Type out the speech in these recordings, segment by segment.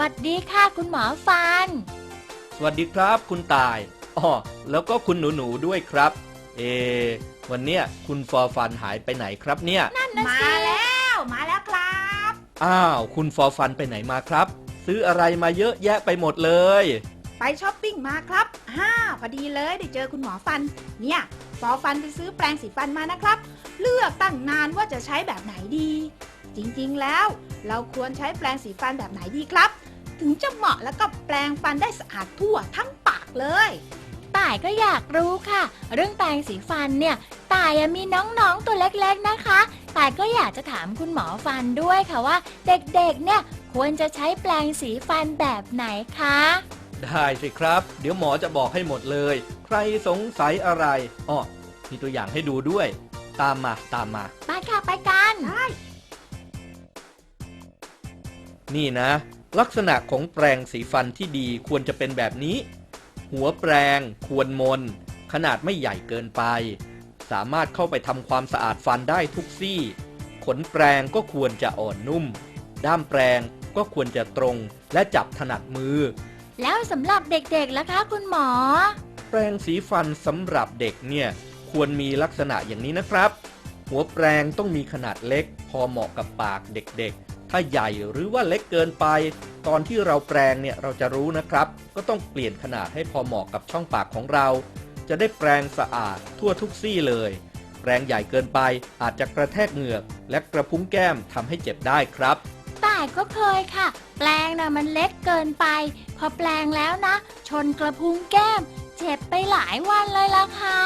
วัสดีค่ะคุณหมอฟัน สวัสดีครับคุณตายอ๋อแล้วก็คุณหนูหนูๆด้วยครับ เอะวันเนี้ยคุณฟอร์ฟันหายไปไหนครับเนี่ย นั่นนะมาสิแล้วมาแล้วครับ อ้าว คุณฟอร์ฟันไปไหนมาครับ ซื้ออะไรมาเยอะแยะไปหมดเลย ไปช้อปปิ้งมาครับฮ่าพอดีเลยได้เจอคุณหมอฟัน เนี่ยฟอฟันไปซื้อแปรงสีฟันมานะครับ เลือกตั้งนานว่าจะใช้แบบไหนดี จริงๆแล้ว เราควรใช้แปรงสีฟันแบบไหนดีครับ ถึงจะเหมาะแล้วก็แปรงฟันได้สะอาดทั่วทั้งปากเลย ต่ายก็อยากรู้ค่ะ เรื่องแปรงสีฟันเนี่ย ต่ายอะมีน้องๆตัวเล็กๆนะคะ ต่ายก็อยากจะถามคุณหมอฟันด้วยค่ะว่า เด็กๆ เนี่ยควรจะใช้แปรงสีฟันแบบไหนคะ ได้สิครับ เดี๋ยวหมอจะบอกให้หมดเลย ใครสงสัยอะไรอ๋อมีตัวอย่างให้ดูด้วย ตามมาตามมา ไปค่ะไปกันได้นี่นะ ลักษณะของแปรงสีฟันที่ดีควรจะเป็นแบบนี้ หัวแปรงควรมน ขนาดไม่ใหญ่เกินไป สามารถเข้าไปทำความสะอาดฟันได้ทุกซี่ ขนแปรงก็ควรจะอ่อนนุ่ม ด้ามแปรงก็ควรจะตรงและจับถนัดมือ แล้วสำหรับเด็กๆล่ะคะคุณหมอ แปรงสีฟันสำหรับเด็กเนี่ยควรมีลักษณะอย่างนี้นะครับ หัวแปรงต้องมีขนาดเล็ก พอเหมาะกับปากเด็กๆ ถ้าใหญ่หรือว่าเล็กเกินไป ตอนที่เราแปรงเนี่ยเราจะรู้นะครับ ก็ต้องเปลี่ยนขนาดให้พอเหมาะกับช่องปากของเรา จะได้แปรงสะอาดทั่วทุกซี่เลย แปรงใหญ่เกินไปอาจจะกระแทกเหงือก และกระพุ้งแก้มทำให้เจ็บได้ครับต่ายก็เคยค่ะ แปลงนะมันเล็กเกินไป พอแปลงแล้วนะ ชนกระพุ้งแก้ม เจ็บไปหลายวันเลยล่ะค่ะ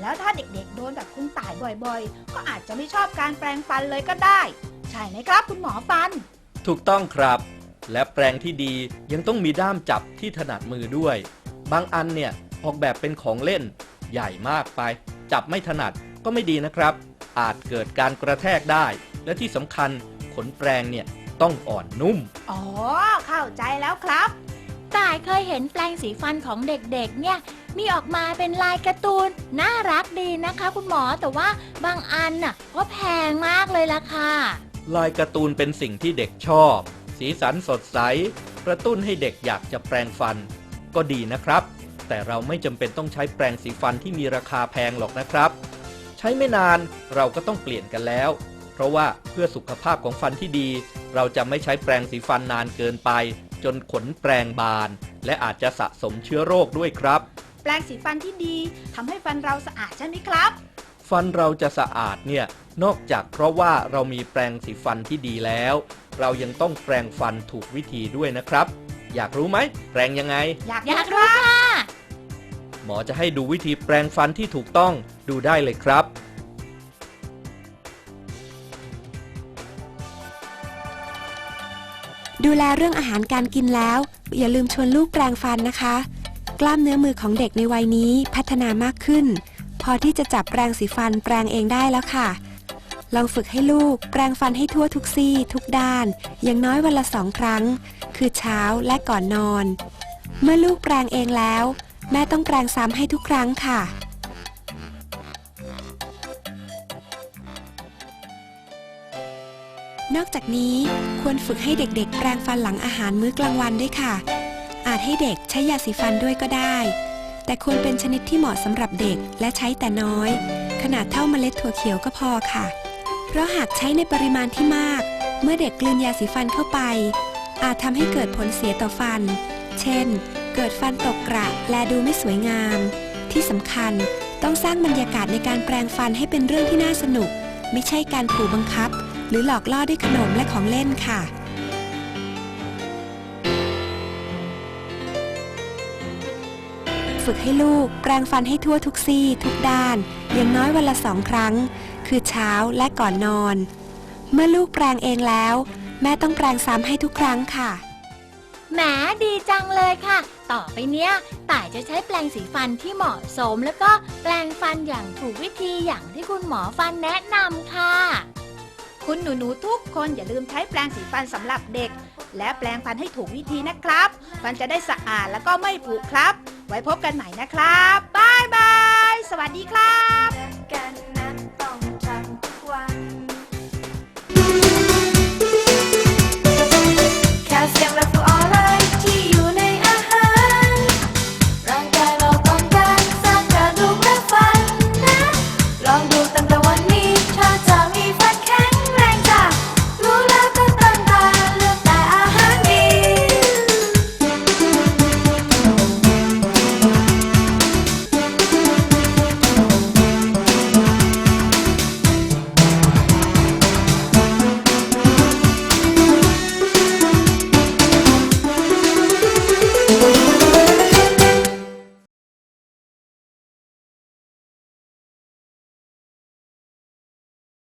แล้วถ้าเด็กๆโดนแบบคุณต่ายบ่อยๆ ก็อาจจะไม่ชอบการแปรงฟันเลยก็ได้ ใช่ไหมครับคุณหมอฟัน ถูกต้องครับ และแปรงที่ดียังต้องมีด้ามจับที่ถนัดมือด้วย บางอันเนี่ยออกแบบเป็นของเล่น ใหญ่มากไป จับไม่ถนัดก็ไม่ดีนะครับ อาจเกิดการกระแทกได้ และที่สำคัญขนแปรงเนี่ยต้องอ่อนนุ่ม อ๋อ เข้าใจแล้วครับต่ายเคยเห็นแปลงสีฟันของเด็กๆ เนี่ย มีออกมาเป็นลายการ์ตูน น่ารักดีนะคะ คุณหมอแต่ว่าบางอันน่ะก็แพงมากเลยล่ะค่ะ ลายการ์ตูนเป็นสิ่งที่เด็กชอบ สีสันสดใส กระตุ้นให้เด็กอยากจะแปรงฟัน ก็ดีนะครับ แต่เราไม่จำเป็นต้องใช้แปรงสีฟันที่มีราคาแพงหรอกนะครับ ใช้ไม่นานเราก็ต้องเปลี่ยนกันแล้ว เพราะว่าเพื่อสุขภาพของฟันที่ดี เราจะไม่ใช้แปรงสีฟันนานเกินไป จนขนแปรงบาน และอาจจะสะสมเชื้อโรคด้วยครับ แปรงสีฟันที่ดีทำให้ฟันเราสะอาดใช่ไหมครับ ฟันเราจะสะอาดเนี่ยนอกจากเพราะว่าเรามีแปรงสีฟันที่ดีแล้ว เรายังต้องแปรงฟันถูกวิธีด้วยนะครับ อยากรู้ไหมแปรงยังไง อยากอยากครู้รับค่ะหมอจะให้ดูวิธีแปรงฟันที่ถูกต้องดูได้เลยครับ ดูแลเรื่องอาหารการกินแล้ว อย่าลืมชวนลูกแปรงฟันนะคะ กล้ามเนื้อมือของเด็กในวัยนี้พัฒนามากขึ้น พอที่จะจับแปรงสีฟันแปรงเองได้แล้วค่ะ ลองฝึกให้ลูกแปรงฟันให้ทั่วทุกซี่ ทุกด้าน อย่างน้อยวันละสองครั้ง คือเช้าและก่อนนอน เมื่อลูกแปรงเองแล้ว แม่ต้องแปรงซ้ำให้ทุกครั้งค่ะนอกจากนี้ควรฝึกให้เด็กๆ แปรงฟันหลังอาหารมื้อกลางวันด้วยค่ะ อาจให้เด็กใช้ยาสีฟันด้วยก็ได้ แต่ควรเป็นชนิดที่เหมาะสำหรับเด็กและใช้แต่น้อย ขนาดเท่าเมล็ดถั่วเขียวก็พอค่ะ เพราะหากใช้ในปริมาณที่มาก เมื่อเด็กกลืนยาสีฟันเข้าไป อาจทำให้เกิดผลเสียต่อฟัน เช่น เกิดฟันตกกระและดูไม่สวยงาม ที่สำคัญต้องสร้างบรรยากาศในการแปรงฟันให้เป็นเรื่องที่น่าสนุก ไม่ใช่การขู่บังคับ หรือหลอกล่อด้วยขนมและของเล่นค่ะ ฝึกให้ลูก แปรงฟันให้ทั่วทุกซี่ ทุกด้าน อย่างน้อยวันละสองครั้ง คือเช้าและก่อนนอน เมื่อลูกแปรงเองแล้ว แม่ต้องแปรงซ้ำให้ทุกครั้งค่ะ แหมดีจังเลยค่ะ ต่อไปเนี้ยต่ายจะใช้แปลงสีฟันที่เหมาะสม แล้วก็แปลงฟันอย่างถูกวิธีอย่างที่คุณหมอฟันแนะนำค่ะ คุณหนูๆทุกคนอย่าลืมใช้แปรงสีฟันสำหรับเด็ก และแปรงฟันให้ถูกวิธีนะครับ ฟันจะได้สะอาดแล้วก็ไม่ผุครับ ไว้พบกันใหม่นะครับบายบาย สวัสดีครับ